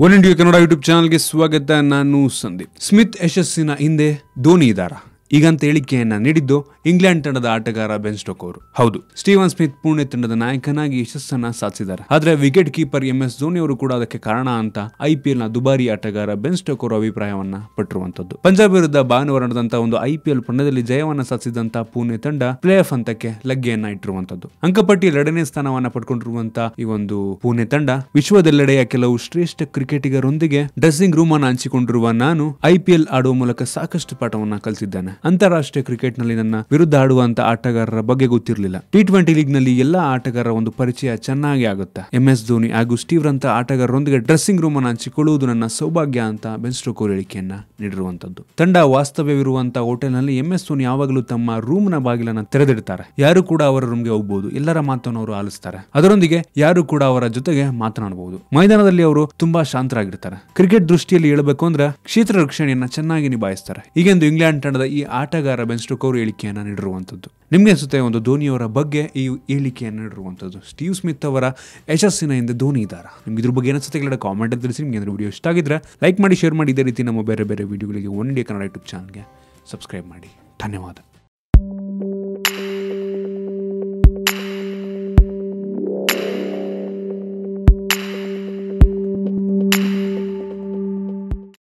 One India Kannada YouTube ಚಾನಲ್ಗೆ ಸ್ವಾಗತ ನಾನು ಸಂದೀಪ್. ಸ್ಮಿತ್ ಯಶಸ್ಸಿನ ಹಿಂದೆ ಧೋನಿ ಇದ್ದಾರ ಈಗಂತ ಹೇಳಿಕೆಯನ್ನ ನೀಡಿದ್ದು ಇಂಗ್ಲೆಂಡ್ ತಂಡದ ಆಟಗಾರ ಬೆನ್ ಸ್ಟೋಕ್ ಅವರು. ಹೌದು, ಸ್ಟೀವನ್ ಸ್ಮಿತ್ ಪುಣೆ ತಂಡದ ನಾಯಕನಾಗಿ ಯಶಸ್ಸನ್ನ ಸಾಧಿಸಿದ್ದಾರೆ. ಆದರೆ wicket keeper M S Dhoni ಅವರು ಕೂಡ ಅದಕ್ಕೆ ಕಾರಣ ಅಂತ ಐಪಿಎಲ್ನ ದುಬಾರಿ ಆಟಗಾರ ಬೆನ್ ಸ್ಟೋಕ್ ಅವರು ಅಭಿಪ್ರಾಯವನ್ನ ಪಟ್ಟಿರುವಂತದ್ದು. ಪಂಜಾಬ್ ವಿರುದ್ಧ ಭಾನುವಾರ ನಡೆದಂತ ಒಂದು ಐಪಿಎಲ್ ಪಂದ್ಯದಲ್ಲಿ ಜಯವನ್ನ ಸಾಧಿಸಿದಂತ ಪುಣೆ ತಂಡ ಪ್ಲೇ ಆಫ್ ಹಂತಕ್ಕೆ ಲಗ್ಗೆಯನ್ನ ಇಟ್ಟಿರುವಂತದ್ದು. ಅಂಕಪಟ್ಟಿಯಲ್ಲಿ ಎರಡನೇ ಸ್ಥಾನವನ್ನ ಪಡ್ಕೊಂಡಿರುವಂತ ಈ ಒಂದು ಪುಣೆ ತಂಡ ವಿಶ್ವದೆಲ್ಲೆಡೆಯ ಕೆಲವು ಶ್ರೇಷ್ಠ ಕ್ರಿಕೆಟಿಗರೊಂದಿಗೆ ಡ್ರೆಸ್ಸಿಂಗ್ ರೂಮ್ ಅನ್ನು ಹಂಚಿಕೊಂಡಿರುವ ನಾನು ಐಪಿಎಲ್ ಆಡುವ ಮೂಲಕ ಸಾಕಷ್ಟು ಪಾಠವನ್ನ ಕಲಿತಿದ್ದೇನೆ. ಅಂತಾರಾಷ್ಟ್ರೀಯ ಕ್ರಿಕೆಟ್ನಲ್ಲಿ ನನ್ನ ವಿರುದ್ಧ ಆಡುವಂತ ಆಟಗಾರರ ಬಗ್ಗೆ ಗೊತ್ತಿರಲಿಲ್ಲ. ಟಿ ಟ್ವೆಂಟಿ ಲೀಗ್ನಲ್ಲಿ ಎಲ್ಲಾ ಆಟಗಾರರ ಒಂದು ಪರಿಚಯ ಚೆನ್ನಾಗಿ ಆಗುತ್ತೆ? ಎಂ ಎಸ್ ಧೋನಿ ಹಾಗೂ ಸ್ಟೀವ್ ಅಂತ ಆಟಗಾರರೊಂದಿಗೆ ಡ್ರೆಸ್ಸಿಂಗ್ ರೂಮ್ ಅನ್ನು ಹಂಚಿಕೊಳ್ಳುವುದು ನನ್ನ ಸೌಭಾಗ್ಯ ಅಂತ ಬೆನ್ ಸ್ಟೋಕೋರ್ ಹೇಳಿಕೆಯನ್ನ ನೀಡಿರುವಂತದ್ದು. ತಂಡ ವಾಸ್ತವ್ಯವಿರುವಂತಹ ಹೋಟೆಲ್ನಲ್ಲಿ ಎಂ ಎಸ್ ಧೋನಿ ಯಾವಾಗಲೂ ತಮ್ಮ ರೂಮ್ನ ಬಾಗಿಲನ್ನ ತೆರೆದಿಡ್ತಾರೆ. ಯಾರು ಕೂಡ ಅವರ ರೂಮ್ಗೆ ಹೋಗಬಹುದು ಎಲ್ಲರ ಮಾತನ್ನು ಅವರು ಆಲಿಸ್ತಾರೆ. ಅದರೊಂದಿಗೆ ಯಾರು ಕೂಡ ಅವರ ಜೊತೆಗೆ ಮಾತನಾಡಬಹುದು ಮೈದಾನದಲ್ಲಿ ಅವರು ತುಂಬಾ ಶಾಂತರಾಗಿರ್ತಾರೆ. ಕ್ರಿಕೆಟ್ ದೃಷ್ಟಿಯಲ್ಲಿ ಹೇಳಬೇಕು ಅಂದ್ರೆ ಕ್ಷೇತ್ರ ರಕ್ಷಣೆಯನ್ನ ಚೆನ್ನಾಗಿ ನಿಭಾಯಿಸ್ತಾರೆ. ಈಗೆಂದು ಇಂಗ್ಲೆಂಡ್ ತಂಡದ ಈ ಆಟಗಾರ ಬೆನ್ ಸ್ಟೋಕ್ ಅವರು ಹೇಳಿಕೆಯನ್ನು ನೀಡಿರುವಂಥದ್ದು ನಿಮಗೆ ಅನಿಸುತ್ತೆ ಒಂದು ಧೋನಿಯವರ ಬಗ್ಗೆ ಈ ಹೇಳಿಕೆಯನ್ನು ನೀಡಿರುವಂಥದ್ದು ಸ್ಟೀವ್ ಸ್ಮಿತ್ ಅವರ ಯಶಸ್ಸಿನ ಹಿಂದೆ ಧೋನಿ ಇದ್ದಾರೆ? ನಿಮ್ಗೆ ಇದ್ರ ಬಗ್ಗೆ ಅನಿಸುತ್ತೆ ಕೆಳಗಡೆ ಕಾಮೆಂಟ್ ತಿಳಿಸಿ, ನಿಮ್ಗೆ ವಿಡಿಯೋ ಇಷ್ಟ ಆಗಿದ್ರೆ ಲೈಕ್ ಮಾಡಿ ಶೇರ್ ಮಾಡಿ, ಇದೇ ರೀತಿ ನಮ್ಮ ಬೇರೆ ಬೇರೆ ವಿಡಿಯೋಗಳಿಗೆ ಒನ್ ಡೇ ಕನ್ನಡ ಯೂಟ್ಯೂಬ್ ಚಾನಲ್ಗೆ ಸಬ್ಸ್ಕ್ರೈಬ್ ಮಾಡಿ. ಧನ್ಯವಾದ.